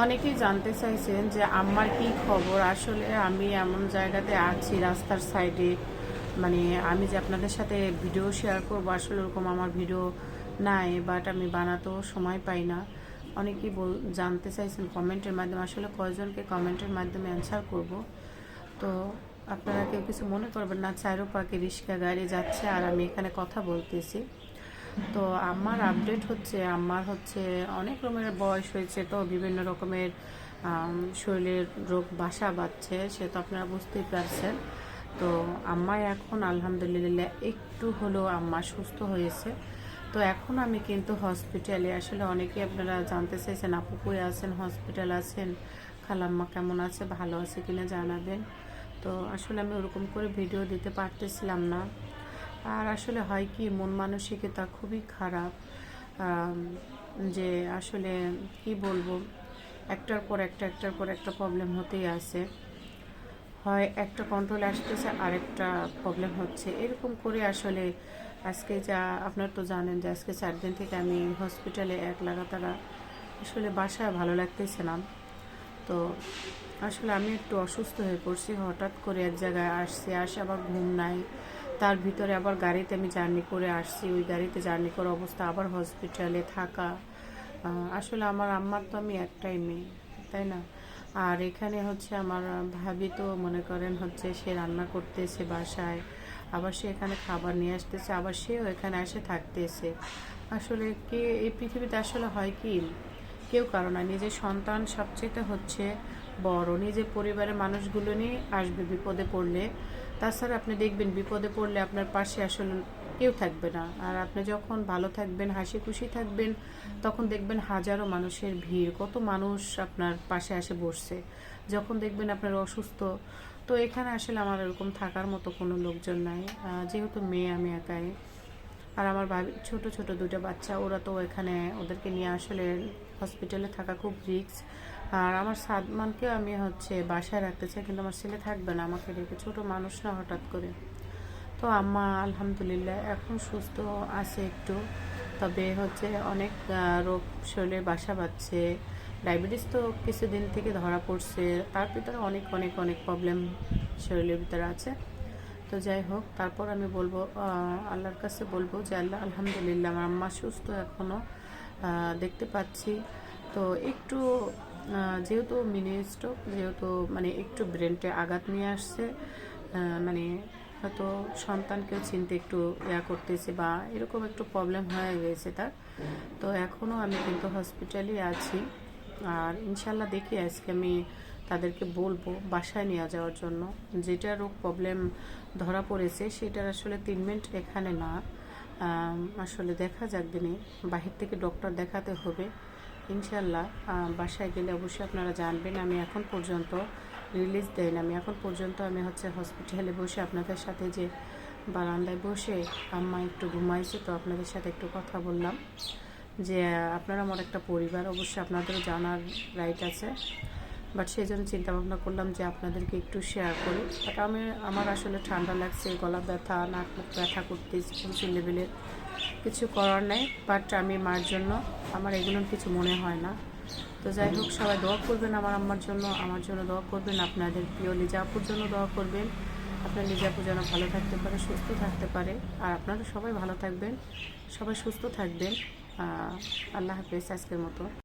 অনেকেই জানতে চাইছেন যে আমার কি খবর? আসলে আমি এমন জায়গাতে আছি, রাস্তার সাইডে। মানে আমি যে আপনাদের সাথে ভিডিও শেয়ার করব, আসলে ওরকম আমার ভিডিও নাই বাট আমি বানাতেও সময় পাই না। অনেকেই বল, জানতে চাইছেন কমেন্টের মাধ্যমে, আসলে কয়জনকে কমেন্টের মাধ্যমে অ্যান্সার করব? তো আপনারা কেউ কিছু মনে করবেন না চারো পাকে রিক্সা গাড়ি যাচ্ছে আর আমি এখানে কথা বলতেছি। তো আমার আপডেট হচ্ছে, আমার হচ্ছে অনেক রকমের বয়স হয়েছে তো বিভিন্ন রকমের শরীরের রোগ বাসা বাঁধছে, সে তো আপনারা বুঝতেই পারছেন। তো আম্মা এখন আলহামদুলিল্লাহ একটু হলেও আম্মা সুস্থ হয়েছে। তো এখন আমি কিন্তু হসপিটালে আসলে অনেকেই আপনারা জানতে চাইছেন, আপু কই আছেন? হসপিটাল আছেন? খালাম্মা কেমন আছে? ভালো আছে কিনা জানাবেন? তো আসলে আমি ওরকম করে ভিডিও দিতে পারতেছিলাম না। আর আসলে হয় কি, মন মানসিকতা খুবই খারাপ। যে আসলে কি বলব, একটার পর একটা, একটার পর একটা প্রবলেম হতেই আছে। হয় একটা কন্ট্রোল আসতেছে, আরেকটা প্রবলেম হচ্ছে। এরকম করে আসলে আজকে যা, আপনারা তো জানেন যে আজকে চার দিন থেকে আমি হসপিটালে এক লাগাতারা আসলে বাসায় ভালো লাগতেছে না। তো আসলে আমি একটু অসুস্থ হয়ে পড়ছি, হঠাৎ করে এক জায়গায় আসছি, আসে আবার ঘুম নাই। তার ভিতরে আবার গাড়িতে আমি জার্নি করে আসছি, ওই গাড়িতে জার্নি করার অবস্থা আবার হসপিটালে থাকা। আসলে আমার আম্মার তো আমি একটাই মেয়ে, তাই না? আর এখানে হচ্ছে আমার ভাবি তো মনে করেন হচ্ছে সে রান্না করতেছে বাসায়, আবার সে এখানে খাবার নিয়ে আসতেছে, আবার সেও এখানে এসে থাকতেছে। আসলে কে এই পৃথিবীতে আসলে হয় কি? কেউ কারও না, নিজের সন্তান সবচেয়ে হচ্ছে বড়, নিজের পরিবারের মানুষগুলো নিয়ে আসবে বিপদে পড়লে। তাছাড়া আপনি দেখবেন বিপদে পড়লে আপনার পাশে আসলে কেউ থাকবে না। আর আপনি যখন ভালো থাকবেন, হাসি খুশি থাকবেন, তখন দেখবেন হাজারো মানুষের ভিড়, কত মানুষ আপনার পাশে আসে বসছে। যখন দেখবেন আপনার অসুস্থ, তো এখানে আসলে আমার এরকম থাকার মতো কোনো লোকজন নাই। যেহেতু মেয়ে, আমি একাই। আর আমার ছোট ছোট দুটো বাচ্চা, ওরা তো এখানে ওদেরকে নিয়ে আসলে হসপিটালে থাকা খুব রিস্ক আর আমার সাদমানকেও আমি হচ্ছে বাসায় রাখতে চাই, কিন্তু আমার ছেলে থাকবে না, আমাকে রেখে ছোট মানুষ না হঠাৎ করে। তো আম্মা আলহামদুলিল্লাহ এখন সুস্থ আছে একটু, তবে হচ্ছে অনেক রোগ শরীরে বাসা বাঁধছে ডায়াবেটিস তো কিছুদিন থেকে ধরা পড়ছে, তার ভিতরে অনেক অনেক অনেক প্রবলেম শরীরের ভিতরে আছে। তো যাই হোক, তারপর আমি বলব আল্লাহর কাছে বলব যে আল্লাহ আলহামদুলিল্লাহ আমার আম্মা সুস্থ এখনও দেখতে পাচ্ছি। তো একটু যেহেতু মিনি স্ট্রোক যেহেতু মানে একটু ব্রেনটে আঘাত নিয়ে আসছে মানে হয়তো সন্তানকেও চিনতে একটু ইয়া করতেছে বা এরকম একটু প্রবলেম হয়ে গেছে তার। তো এখনও আমি কিন্তু হসপিটালে আছি। আর ইনশাল্লাহ দেখি আজকে আমি তাদেরকে বলব বাসায় নিয়ে যাওয়ার জন্য। যেটা রোগ প্রবলেম ধরা পড়েছে, সেটার আসলে ট্রিটমেন্ট এখানে না। আসলে দেখা যাক দিনে। বাহির থেকে ডক্টর দেখাতে হবে ইনশাল্লাহ বাসায় গেলে অবশ্যই আপনারা জানবেন। আমি এখন পর্যন্ত রিলিজ দেন আমি এখন পর্যন্ত আমি হচ্ছে হসপিটালে বসে আপনাদের সাথে যে বারান্দায় বসে আম্মা একটু ঘুমাইছে, তো আপনাদের সাথে একটু কথা বললাম। যে আপনারা আমার একটা পরিবার, অবশ্যই আপনাদেরও জানার রাইট আছে। বাট সেই জন্য চিন্তা ভাবনা করলাম যে আপনাদেরকে একটু শেয়ার করি। বাট আমি, আমার আসলে ঠান্ডা লাগছে, গলা ব্যথা, নাক মুখ ব্যথা করতেছে, প্রচুর লেভেলের কিছু করার নেই বাট আমি মার জন্য, আমার এগুলোর কিছু মনে হয় না। তো যাই হোক, সবাই দোয়া করবেন আমার আম্মার জন্য, আমার জন্য দোয়া করবেন, আপনাদের প্রিয় লিজাপুর জন্য দোয়া করবেন। আপনার লিজাপু যেন ভালো থাকতে পারে, সুস্থ থাকতে পারে। আর আপনারা সবাই ভালো থাকবেন, সবাই সুস্থ থাকবেন। আল্লাহ হাফেজ আজকের মতো।